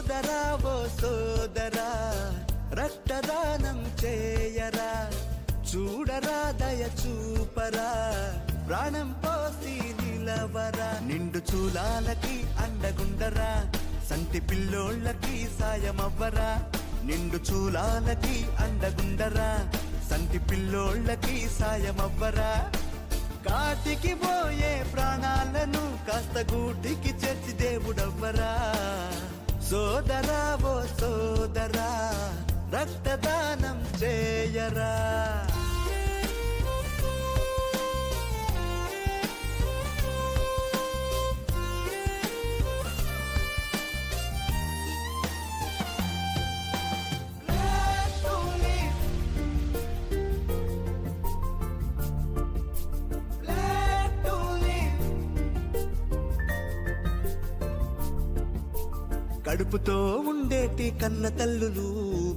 సోదరా ఓ సోదరా రక్తదానం చేయరా చూడరా దయ చూపరా ప్రాణం పోసి నిలవరా నిండు చూలాలకి అండగుండరా సంటి పిల్లోళ్ళకి సాయమవ్వరా నిండు చూలాలకి అండగుండరా సంటి పిల్లోళ్ళకి సాయమవ్వరా. కాటికి పోయే ప్రాణాలను కాస్త గూటికి చేర్చి దేవుడవ్వరా. సోదరా ఓ సోదరా రక్తదానం చేయరా. కడుపుతో ఉండేటి కన్న తల్లులు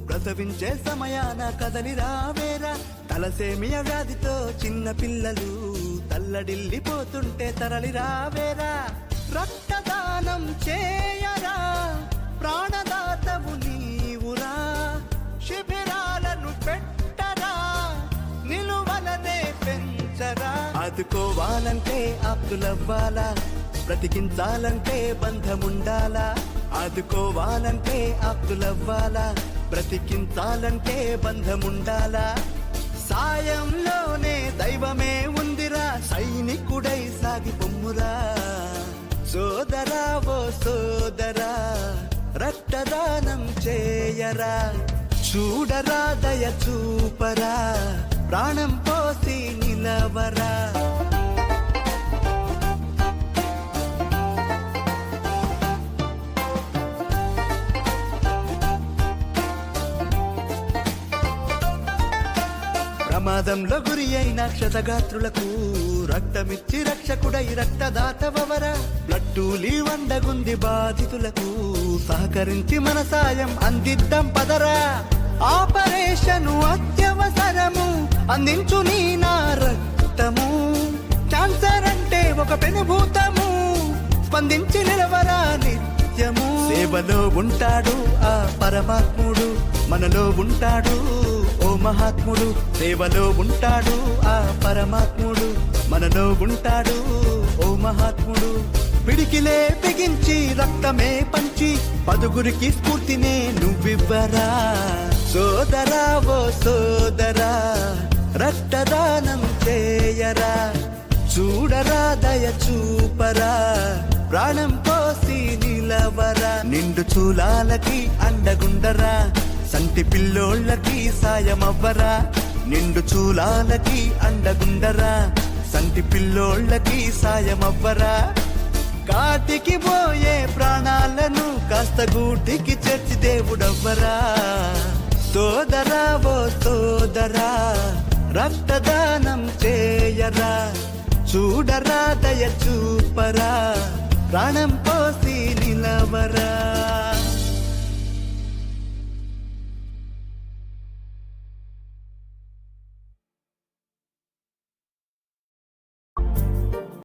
ప్రసవించే సమయాన కదలి రావేరా. తలసేమియ వ్యాధితో చిన్న పిల్లలు తల్లడిల్లిపోతుంటే తరలి రావేరా. రక్తదానం చేయరా ప్రాణదాతవు నీవురా. శిబిరాలను పెట్టరా నిలువలనే పెంచరా. ఆదుకోవాలంటే ఆప్తులవ్వాలా బ్రతికించాలంటే బంధముండాలా. ఆదుకోవాలంటే ఆప్తులవ్వాలా? బ్రతికించాలంటే బంధముండాలా? సాయంలోనే దైవమే ఉందిరా సైనికుడై సాగి పొమ్మురా సోదరా ఓ సోదరా రక్తదానం చేయరా. చూడరా దయ చూపరా. ప్రాణం పోసి నిలవరా. ప్రమాదంలో గురి అయిన క్షతగాత్రులకు రక్తమిచ్చి రక్షకుడై రక్తదాతవర టూలీ వండగుంది బాధితులకు సహకరించి మన సాయం అందిద్దాం పదరా. ఆపరేషను అత్యవసరము అందించు నీ నా రక్తము. క్యాన్సర్ అంటే ఒక పెనుభూతము స్పందించి నిలవరా నిత్యము. సేవలో ఉంటాడు ఆ పరమాత్ముడు మనలో ఉంటాడు మహాత్ముడు సేవలో ఉంటాడు ఆ పరమాత్ముడు మనలో ఉంటాడు ఓ మహాత్ముడు. పిడికిలే బిగించి రక్తమే పంచి పదుగురికి స్ఫూర్తినే నువ్వివ్వరా. సోదరా ఓ సోదరా రక్తదానం చేయరా. చూడరా దయ చూపరా. ప్రాణం పోసి నిలవరా. నిండు చూలాలకి అండగుండరా. సంటి పిల్లోళ్ళకి సాయమవ్వరా? నిండు చూలాలకి అండగుండరా? సంటి పిల్లోళ్ళకి సాయమవ్వరా? కాటికి పోయే ప్రాణాలను కాస్త గూటికి చేర్చి దేవుడవ్వరా? సోదరా ఓ సోదరా రక్తదానం చేయరా? చూడరా దయ చూపరా? ప్రాణం పోసి నిలవరా?